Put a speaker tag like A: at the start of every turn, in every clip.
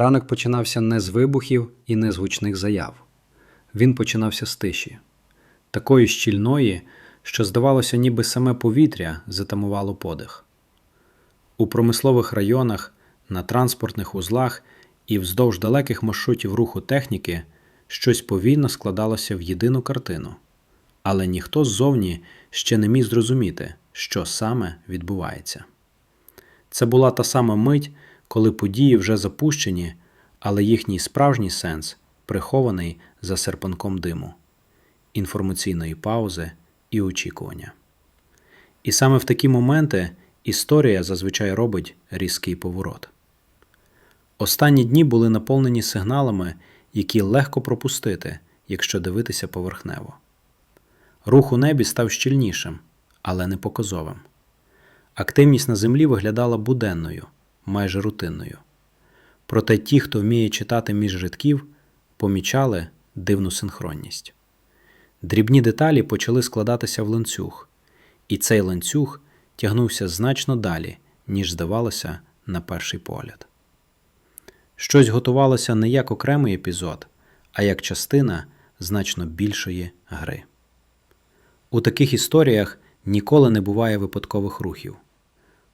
A: Ранок починався не з вибухів і не з гучних заяв. Він починався з тиші, такої щільної, що, здавалося, ніби саме повітря затамувало подих. У промислових районах, на транспортних узлах і вздовж далеких маршрутів руху техніки щось повільно складалося в єдину картину, але ніхто ззовні ще не міг зрозуміти, що саме відбувається. Це була та сама мить, коли події вже запущені, але їхній справжній сенс прихований за серпанком диму, інформаційної паузи і очікування. І саме в такі моменти історія зазвичай робить різкий поворот. Останні дні були наповнені сигналами, які легко пропустити, якщо дивитися поверхнево. Рух у небі став щільнішим, але не показовим. Активність на землі виглядала буденною, майже рутинною. Проте ті, хто вміє читати між рядків, помічали дивну синхронність. Дрібні деталі почали складатися в ланцюг, і цей ланцюг тягнувся значно далі, ніж здавалося на перший погляд. Щось готувалося не як окремий епізод, а як частина значно більшої гри. У таких історіях ніколи не буває випадкових рухів.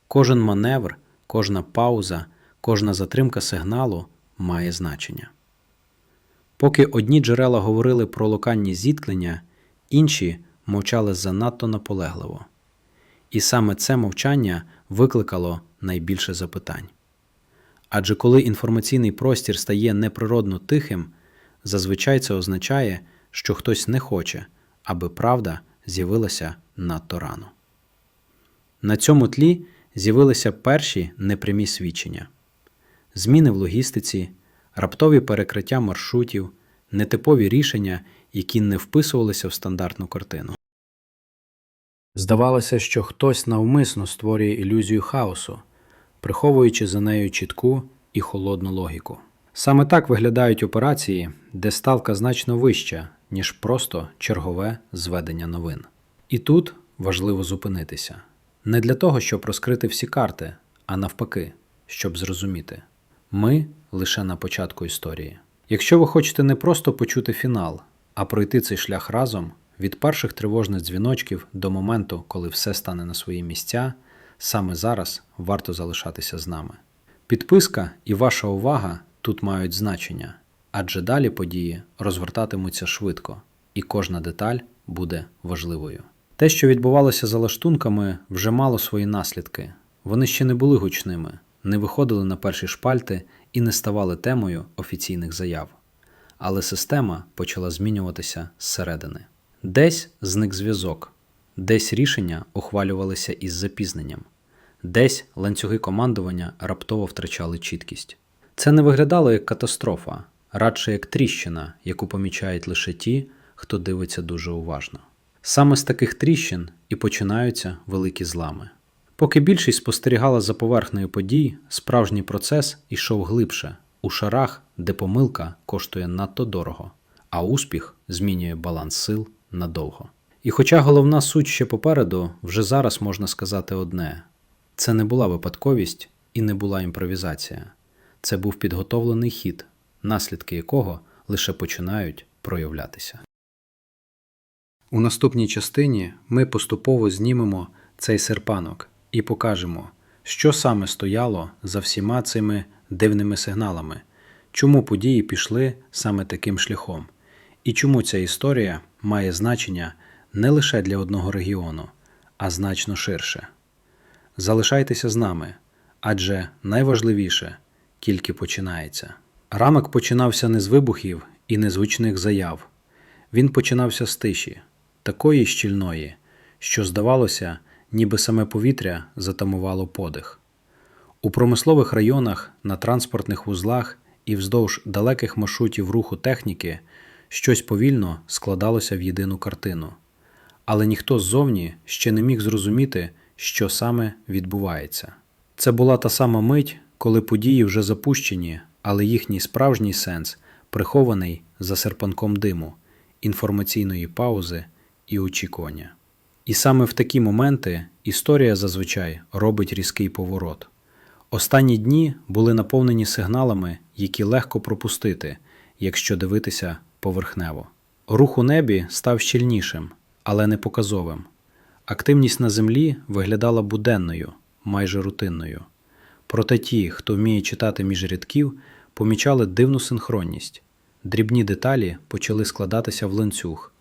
A: Кожен маневр, кожна пауза, кожна затримка сигналу має значення. Поки одні джерела говорили про локальні зіткнення, інші мовчали занадто наполегливо. І саме це мовчання викликало найбільше запитань. Адже коли інформаційний простір стає неприродно тихим, зазвичай це означає, що хтось не хоче, аби правда з'явилася надто рано. На цьому тлі з'явилися перші непрямі свідчення: зміни в логістиці, раптові перекриття маршрутів, нетипові рішення, які не вписувалися в стандартну картину. Здавалося, що хтось навмисно створює ілюзію хаосу, приховуючи за нею чітку і холодну логіку. Саме так виглядають операції, де ставка значно вища, ніж просто чергове зведення новин. І тут важливо зупинитися не для того, щоб розкрити всі карти, а навпаки, щоб зрозуміти. Ми лише на початку історії. Якщо ви хочете не просто почути фінал, а пройти цей шлях разом від перших тривожних дзвіночків до моменту, коли все стане на свої місця, саме зараз варто залишатися з нами. Підписка і ваша увага тут мають значення, адже далі події розгортатимуться швидко, і кожна деталь буде важливою. Те, що відбувалося за лаштунками, вже мало свої наслідки. Вони ще не були гучними, не виходили на перші шпальти і не ставали темою офіційних заяв. Але система почала змінюватися зсередини. Десь зник зв'язок, десь рішення ухвалювалися із запізненням, десь ланцюги командування раптово втрачали чіткість. Це не виглядало як катастрофа, радше як тріщина, яку помічають лише ті, хто дивиться дуже уважно. Саме з таких тріщин і починаються великі злами. Поки більшість спостерігала за поверхнею подій, справжній процес ішов глибше, у шарах, де помилка коштує надто дорого, а успіх змінює баланс сил надовго. І хоча головна суть ще попереду, вже зараз можна сказати одне: це не була випадковість і не була імпровізація, це був підготовлений хід, наслідки якого лише починають проявлятися. У наступній частині ми поступово знімемо цей серпанок і покажемо, що саме стояло за всіма цими дивними сигналами, чому події пішли саме таким шляхом, і чому ця історія має значення не лише для одного регіону, а значно ширше. Залишайтеся з нами, адже найважливіше тільки починається. Ранок починався не з вибухів і не з гучних заяв. Він починався з тиші, такої щільної, що, здавалося, ніби саме повітря затамувало подих. У промислових районах, на транспортних вузлах і вздовж далеких маршрутів руху техніки щось повільно складалося в єдину картину. Але ніхто ззовні ще не міг зрозуміти, що саме відбувається. Це була та сама мить, коли події вже запущені, але їхній справжній сенс прихований за серпанком диму, інформаційної паузи і очікування. І саме в такі моменти історія зазвичай робить різкий поворот. Останні дні були наповнені сигналами, які легко пропустити, якщо дивитися поверхнево. Рух у небі став щільнішим, але не показовим. Активність на землі виглядала буденною, майже рутинною. Проте ті, хто вміє читати між рядків, помічали дивну синхронність. Дрібні деталі почали складатися в ланцюг,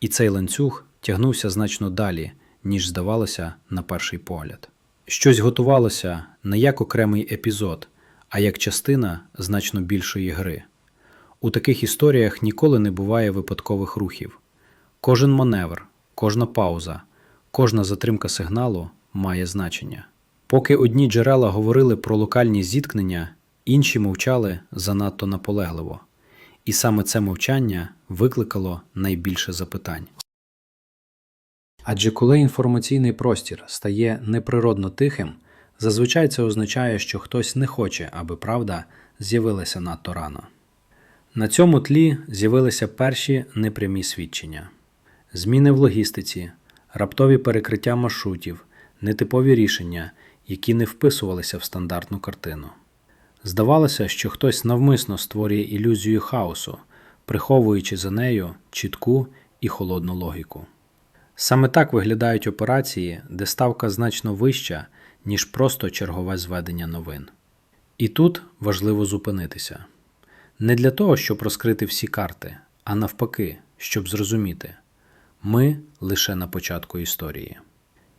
A: і цей ланцюг тягнувся значно далі, ніж здавалося на перший погляд. Щось готувалося не як окремий епізод, а як частина значно більшої гри. У таких історіях ніколи не буває випадкових рухів. Кожен маневр, кожна пауза, кожна затримка сигналу має значення. Поки одні джерела говорили про локальні зіткнення, інші мовчали занадто наполегливо. І саме це мовчання викликало найбільше запитань. Адже коли інформаційний простір стає неприродно тихим, зазвичай це означає, що хтось не хоче, аби правда з'явилася надто рано. На цьому тлі з'явилися перші непрямі свідчення: зміни в логістиці, раптові перекриття маршрутів, нетипові рішення, які не вписувалися в стандартну картину. Здавалося, що хтось навмисно створює ілюзію хаосу, приховуючи за нею чітку і холодну логіку. Саме так виглядають операції, де ставка значно вища, ніж просто чергове зведення новин. І тут важливо зупинитися. Не для того, щоб розкрити всі карти, а навпаки, щоб зрозуміти ми лише на початку історії.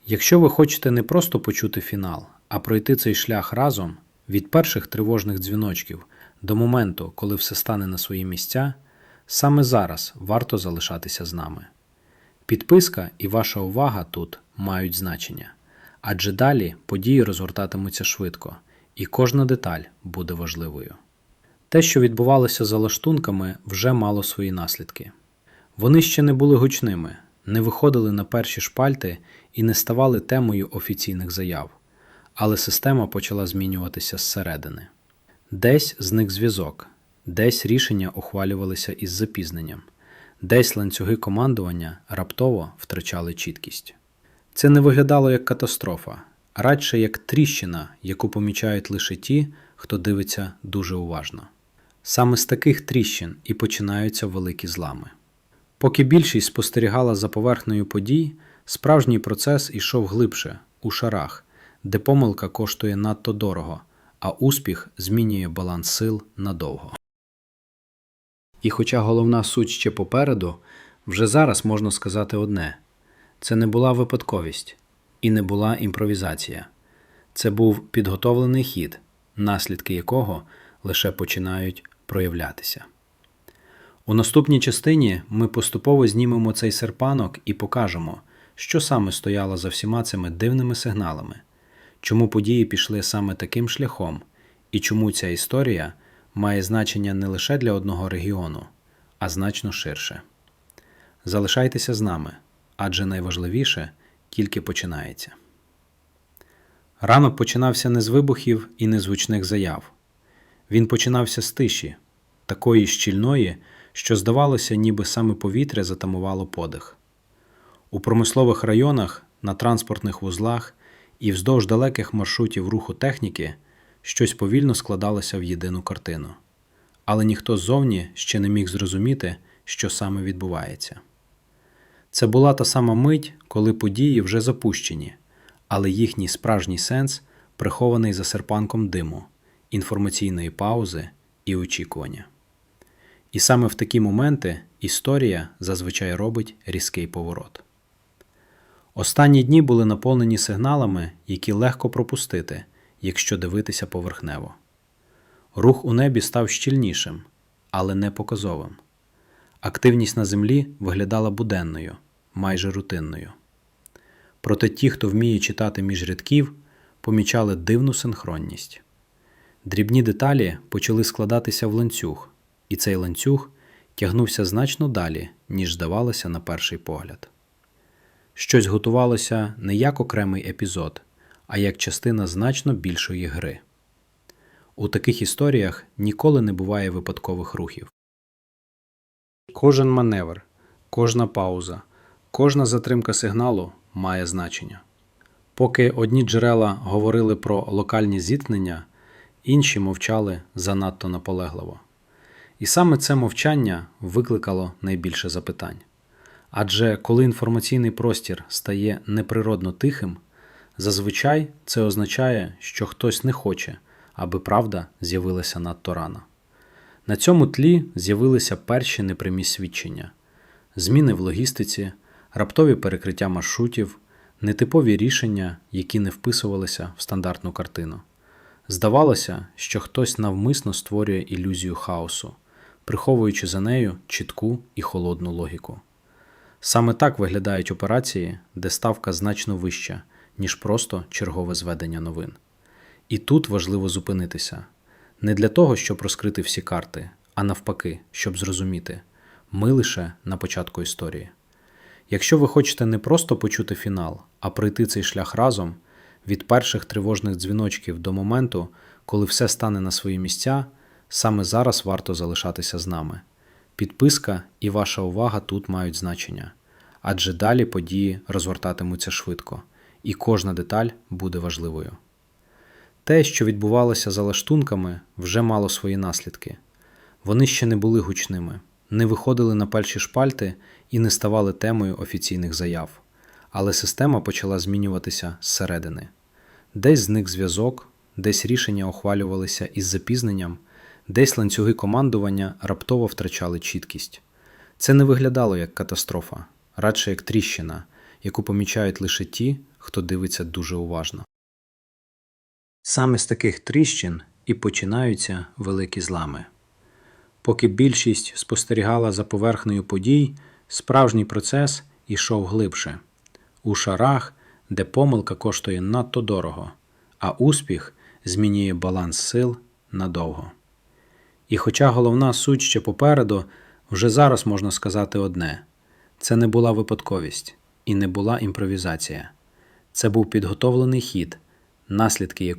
A: Якщо ви хочете не просто почути фінал, а пройти цей шлях разом від перших тривожних дзвіночків до моменту, коли все стане на свої місця, саме зараз варто залишатися з нами. Підписка і ваша увага тут мають значення, адже далі події розгортатимуться швидко, і кожна деталь буде важливою. Те, що відбувалося за лаштунками, вже мало свої наслідки. Вони ще не були гучними, не виходили на перші шпальти і не ставали темою офіційних заяв, але система почала змінюватися зсередини. Десь зник зв'язок, десь рішення ухвалювалися із запізненням, десь ланцюги командування раптово втрачали чіткість. Це не виглядало як катастрофа, а радше як тріщина, яку помічають лише ті, хто дивиться дуже уважно. Саме з таких тріщин і починаються великі злами. Поки більшість спостерігала за поверхнею подій, справжній процес ішов глибше, у шарах, де помилка коштує надто дорого, а успіх змінює баланс сил надовго. І хоча головна суть ще попереду, вже зараз можна сказати одне: це не була випадковість і не була імпровізація. Це був підготовлений хід, наслідки якого лише починають проявлятися. У наступній частині ми поступово знімемо цей серпанок і покажемо, що саме стояло за всіма цими дивними сигналами, чому події пішли саме таким шляхом, і чому ця історія має значення не лише для одного регіону, а значно ширше. Залишайтеся з нами, адже найважливіше тільки починається. Ранок починався не з вибухів і не з гучних заяв. Він починався з тиші, такої щільної, що здавалося, ніби саме повітря затамувало подих. У промислових районах, на транспортних вузлах і вздовж далеких маршрутів руху техніки щось повільно складалося в єдину картину, але ніхто ззовні ще не міг зрозуміти, що саме відбувається. Це була та сама мить, коли події вже запущені, але їхній справжній сенс прихований за серпанком диму, інформаційної паузи і очікування. І саме в такі моменти історія зазвичай робить різкий поворот. Останні дні були наповнені сигналами, які легко пропустити, якщо дивитися поверхнево. Рух у небі став щільнішим, але не показовим. Активність на землі виглядала буденною, майже рутинною. Проте ті, хто вміє читати між рядків, помічали дивну синхронність. Дрібні деталі почали складатися в ланцюг, і цей ланцюг тягнувся значно далі, ніж здавалося на перший погляд. Щось готувалося не як окремий епізод, а як частина значно більшої гри. У таких історіях ніколи не буває випадкових рухів. Кожен маневр, кожна пауза, кожна затримка сигналу має значення. Поки одні джерела говорили про локальні зіткнення, інші мовчали занадто наполегливо. І саме це мовчання викликало найбільше запитань. Адже коли інформаційний простір стає неприродно тихим, зазвичай це означає, що хтось не хоче, аби правда з'явилася надто рано. На цьому тлі з'явилися перші непрямі свідчення: зміни в логістиці, раптові перекриття маршрутів, нетипові рішення, які не вписувалися в стандартну картину. Здавалося, що хтось навмисно створює ілюзію хаосу, приховуючи за нею чітку і холодну логіку. Саме так виглядають операції, де ставка значно вища, ніж просто чергове зведення новин. І тут важливо зупинитися не для того, щоб розкрити всі карти, а навпаки, щоб зрозуміти ми лише на початку історії. Якщо ви хочете не просто почути фінал, а пройти цей шлях разом від перших тривожних дзвіночків до моменту, коли все стане на свої місця, саме зараз варто залишатися з нами. Підписка і ваша увага тут мають значення, адже далі події розгортатимуться швидко, і кожна деталь буде важливою. Те, що відбувалося за лаштунками, вже мало свої наслідки. Вони ще не були гучними, не виходили на перші шпальти і не ставали темою офіційних заяв. Але система почала змінюватися зсередини. Десь зник зв'язок, десь рішення ухвалювалися із запізненням, десь ланцюги командування раптово втрачали чіткість. Це не виглядало як катастрофа, радше як тріщина, яку помічають лише ті, хто дивиться дуже уважно. Саме з таких тріщин і починаються великі злами. Поки більшість спостерігала за поверхнею подій, справжній процес ішов глибше у шарах, де помилка коштує надто дорого, а успіх змінює баланс сил надовго. І хоча головна суть ще попереду, вже зараз можна сказати одне: це не була випадковість і не була імпровізація, це був підготовлений хід, наслідки якого